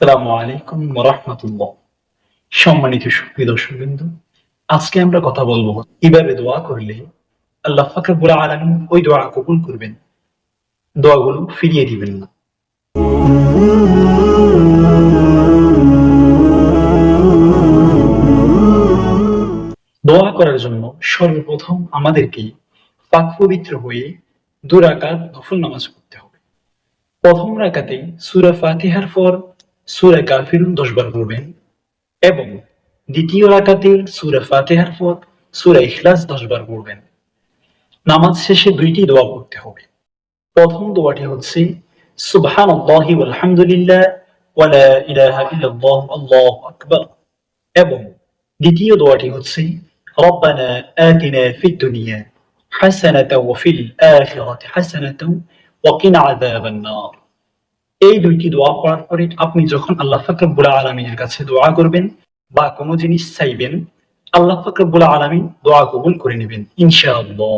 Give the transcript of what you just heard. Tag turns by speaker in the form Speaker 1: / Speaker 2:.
Speaker 1: আসসালামু আলাইকুম রহমতুল্লাহ সম্মানিত সুপ্রিয় দর্শকবৃন্দ, আজকে আমরা কথা বলব কীভাবে দোয়া করলে আল্লাহ ফাকরুল আলমিন ওই দোয়া কবুল করবেন। দোয়াগুলো ফিরিয়ে দিবেন না। দোয়া করার জন্য সর্বপ্রথম আমাদেরকে পাক পবিত্র হয়ে দুরাকাত নফল নামাজ পড়তে হবে। প্রথম রাকাতে সুরা ফাতিহার পর সুরা কাফির 10 বার পড়বেন এবং দ্বিতীয় রাকাতে সুরা ফাতিহার পর সুরা ইখলাস 10 বার পড়বেন নামাজ শেষে দুইটি দোয়া পড়তে হবে প্রথম দোয়াটি হচ্ছে সুবহান আল্লাহি আলহামদুলিল্লাহ ওয়ালা ইলাহা ইল্লাল্লাহ আল্লাহু আকবার এবং দ্বিতীয় দোয়াটি হচ্ছে রব্বানা আতিনা ফিদ দুনিয়া হাসানাতাও ওয়া ফিল আখিরাতি হাসানাতাও ওয়া কিনা আযাবান নার এই দুইটি দোয়া পড়ার পরে আপনি যখন আল্লাহ ফাকরুল আলমিনের কাছে দোয়া করবেন বা কোনো জিনিস চাইবেন, আল্লাহ ফাকরুল আলমিন দোয়া কবুল করে নেবেন, ইনশাআল্লাহ।